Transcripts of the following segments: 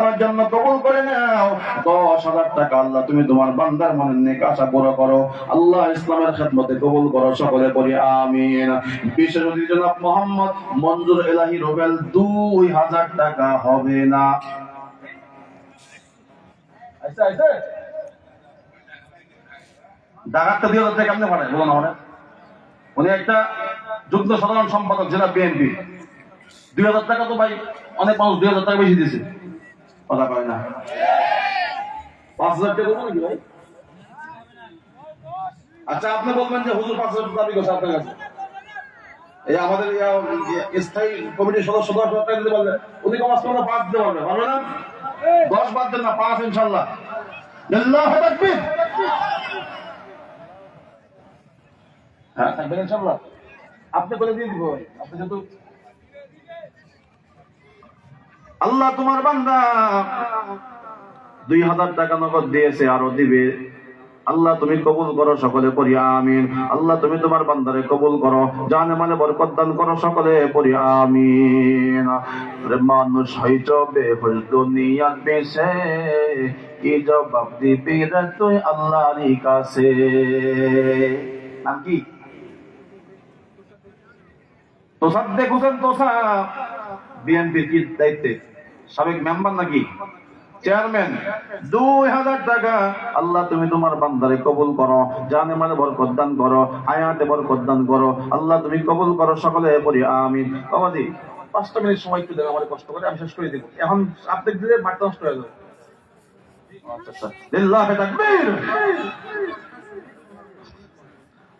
আমার জন্য কবুল করে নাও। দশ হাজার টাকা আল্লাহ, তুমি তোমার বান্দার মনের পুরো করো। আল্লাহ ইসলামের খেদমতে কবুল করো সকলে করি, আমিন। বিশেষ অতিথি জনাব মোহাম্মদ মঞ্জুর এলাহি রোবেল, দুই হাজার টাকা হবে না। ডাকাতটা হাজার কেমনে মানে উনি একটা যুগ্ম সাধারণ সম্পাদক, জেলা বিএনপি। দুই হাজার টাকা তো ভাই, অনেক মানুষ দুই হাজার টাকা বেশি দিয়েছে। কথা কয় না? পাঁচ হাজার টাকা নাকি ভাই? আচ্ছা আপনি বলবেন যে হুজুর পাঁচ হাজার দাবি করছে আপনার কাছে। এই আমাদের স্থায়ী কমিটির সদস্য দশ হাজার টাকা দিতে পারলে উনি কমাস পাঁচ দিতে পারবে পারবে না? দশ বাদ দেন না, পাঁচ ইনশাল্লাহ হ্যাঁ ইনশাল্লাহ আপনি করে দিয়ে দিব আপনি যেহেতু আল্লাহ তোমার বান্দা। দুই হাজার টাকা নগদ দিয়েছে, আরও দিবে। আল্লাহ তুমি কবুল করো সকলে পড়ি, আমিন। আল্লাহ তুমি তোমার বান্দারে কবুল করো, জানে মানে বরকত দান করো সকলে পড়ি, আমিন। মানুষ হইছ বেহুশ দুনিয়ার পেছে, কি জবাব দিবি রে তুই আল্লাহর কাছে? তোসাদ্দেক হোসেন তোসা বিএনপির কি দায়িত্বে? সাবেক মেম্বার নাকি? চেয়ারম্যান দুই হাজার টাকা। আল্লাহ, তুমি তোমার বান্দারে কবুল করো জানে মানে বরকত দান করো, হায়াতে বরকত দান করো। আল্লাহ, তুমি কবুল করো সকলে পড়ি, আমিন। বাবাজি, পাঁচটা মিনিট সময় একটু দেবে আমার কষ্ট করে, আমি শেষ করে দিব। এখন আপনি দিলে মাঠটা নষ্ট হয়ে যাবে। আচ্ছা আচ্ছা।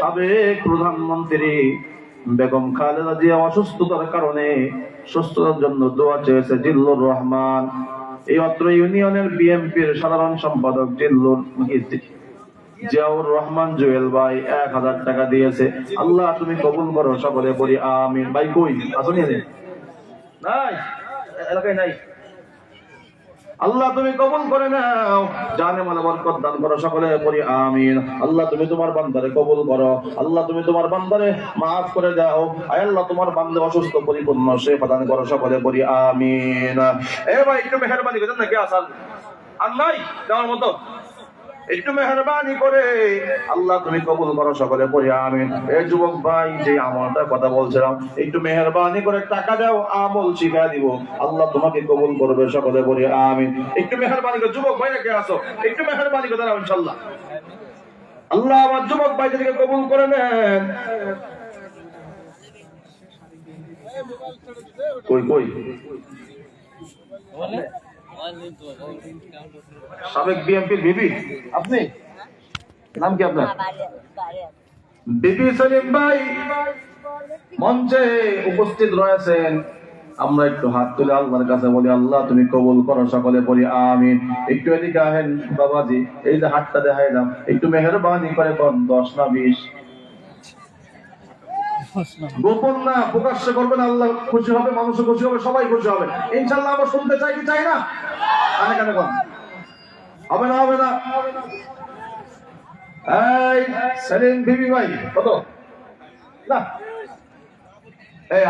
সাবেক প্রধানমন্ত্রী বেগম খালেদা জিয়া অসুস্থতার কারণে সুস্থতার জন্য দোয়া চেয়েছে জিল্লুর রহমান। এই অত্র ইউনিয়নের বিএনপির সাধারণ সম্পাদক জিল্লুর জিয়াউর রহমান জুয়েল ভাই এক হাজার টাকা দিয়েছে। আল্লাহ তুমি কবুল করো, সকলে বলি আমিন। ভাই কই? আসুন নাই, এলাকায় নাই। আল্লাহ তুমি কবুল করে নাও। জানে মানে বরকত দান করো সকলে পড়ি আমিন। আল্লাহ তুমি তোমার বান্দারে কবুল করো। আল্লাহ তুমি তোমার বান্দারে মাফ করে দাও। আয় আল্লাহ তোমার বান্দে অসুস্থ, পরিপূর্ণ সে প্রদান করো সকলে পড়ি আমিন। এ ভাই, একটু মেহরবানি করেন নাকি আসাল আর নাই? যাওয়ার মতো? একটু মেহরবানি করে। আল্লাহ, তুমি কবুল করো সকলে পড়ি, আমিন। এ যুবক ভাই যে আমলটা কথা বলছিলাম, একটু মেহরবানি করে টাকা দাও, আমল শিখা দিব। আল্লাহ তোমাকে কবুল করবে সকলে পড়ি, আমিন। একটু মেহরবানি করে, যুবক ভাই, কে আসো একটু মেহরবানি করে দাও ইনশাল্লাহ আল্লাহ, আমার যুবক ভাইদেরকে কবুল করে নেন। কই কই? সাবেক বিএনপির বিবি। আপনি? নাম কি আপনার? বিপি সলিম ভাই। মঞ্চে উপস্থিত রয়েছেন। আমরা একটু হাত তুলে আল্লাহর কাছে বলি, আল্লাহ তুমি কবুল করো, সকলে বলি আমিন। একটু এদিকে আহেন বাবাজি, এই যে হাতটা দেখাইলাম একটু মেহরবানি করে কোন দশ না বিশ। গোপন না, প্রকাশ্য করবেন আল্লাহ খুশি হবে, মানুষ খুশি হবে, সবাই খুশি হবে। ইনশাল্লাহ আমরা শুনতে চাই কি চাই না?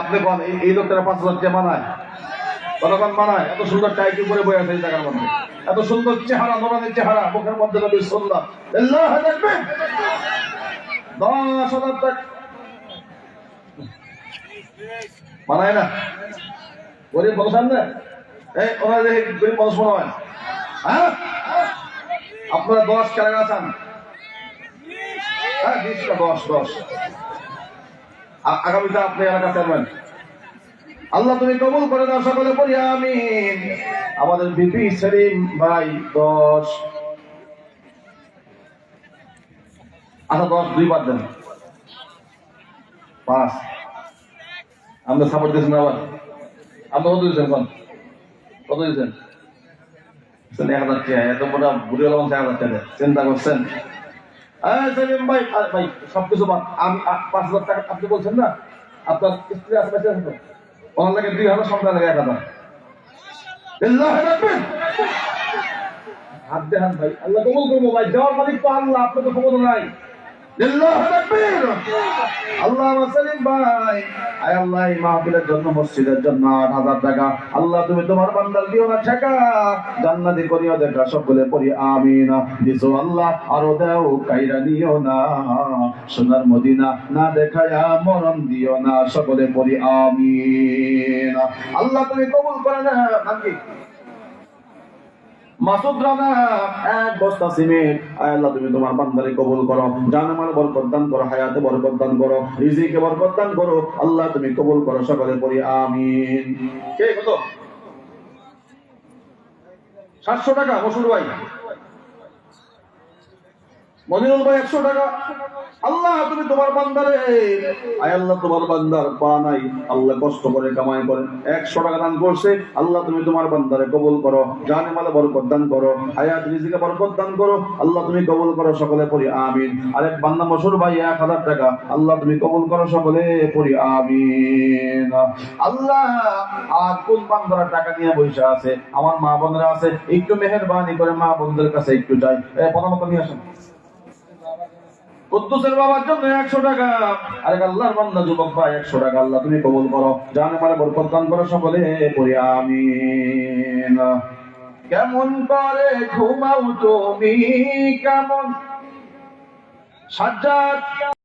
আপনি বল, এই লোকটা পাঁচ হাজার টাকা মানায়। কতক্ষণ মানায়। এত সুন্দর টাইটি করে বই আছে এই জায়গার মধ্যে। এত সুন্দর চেহারা নোরানের চেহারা মুখের মধ্যে মানায় না। গরিব বলছেন না হয়। হ্যাঁ? আপনারা দশ কেন আছেন? হ্যাঁ দশ দশ আ- আগামীতে আপনি এলাকা চেয়ারম্যান আল্লাহ তুমি কবুল করে দাও সকলে পড়ি আমি আমাদের বিপি সেলিম ভাই দশ আচ্ছা দশ দুই দুইবার দেন। পাঁচ। আমরা সাপোর্ট দিয়েছেন আবার? আপনি কত দিয়েছেন কত দিয়েছেন এক হাজার টাকা, এত বড় বুড়ি হলাম এক হাজার টাকা। চিন্তা করছেন? ভাই ভাই, সবকিছু বাদ। আমি পাঁচ হাজার টাকা আপনি বলছেন না? আপনার স্ত্রী বেঁচে আছে ওনার লাগে দুই হাজার সন্তান লাগে এক হাজার। হাত দেখান ভাই, আল্লাহ কবুল করব ভাই দেওয়ার মালিক তো আল্লাহ, আপনার তো নাই। আল্লাহ মাসালিম ভাই। আয় আল্লাহ, এই মাহফিলের জন্য, মসজিদের জন্য আট হাজার টাকা। আল্লাহ, তুমি তোমার বান্দার দিও না টাকা জান্নাতি করিও দেখা সকলে পড়ি, আমিন। দিছো আল্লাহ, আরও দাও, কাইরা নিও না। সোনার মদিনা না দেখায়া মরণ দিও না। সকলে পড়ি, আমিন। আল্লাহ, তুমি কবুল করে না নাকি? মাসুদ রানা এক বস্তা সিমেন্ট। আয় তুমি তোমার বান্দারে কবুল করো। জানে মাল বরকত দান করো, হায়াতে বরকত দান করো, রিজিকে বরকত করো। আল্লাহ, তুমি কবুল করো, সকলে পড়ি, আমিন। কে কত? সাতশো টাকা, মসুর ভাই। মনিরুল ভাই একশো টাকা। আল্লাহ, তুমি তোমার বান্দারে। আয় আল্লাহ, তোমার বান্দার পা নাই। আল্লাহ কষ্ট করে, কামাই করেন একশো টাকা দান করছে। আল্লাহ, তুমি তোমার বান্দারে কবুল করো। জানে মালে বরকত দান করো। হায়াত বরকত দান করো। আল্লাহ, তুমি করো সকলে, পড়ি আমিন। আরেক বান্দা মসুর ভাই, এক হাজার টাকা। আল্লাহ, তুমি করো সকলে, পড়ি আমিন। আল্লাহ, আর কোন বান্দারা টাকা নিয়ে বসে আছে? আমার মা বোনেরা আছে। একটু মেহেরবানি করে মা বোনদের কাছে একটু যাই। প্রথমত নিয়ে আসেন। কুদ্দুসের বাবার জন্য একশো টাকা। আরে আল্লাহর বান্দা, যুবক ভাই, একশো টাকা আল্লাহ তুমি কবুল করো। জানে মারে বরকত দান করো সকলে, পড়ি আমি কেমন করে ঘুমাও তুমি, কেমন? সাজ্জাদ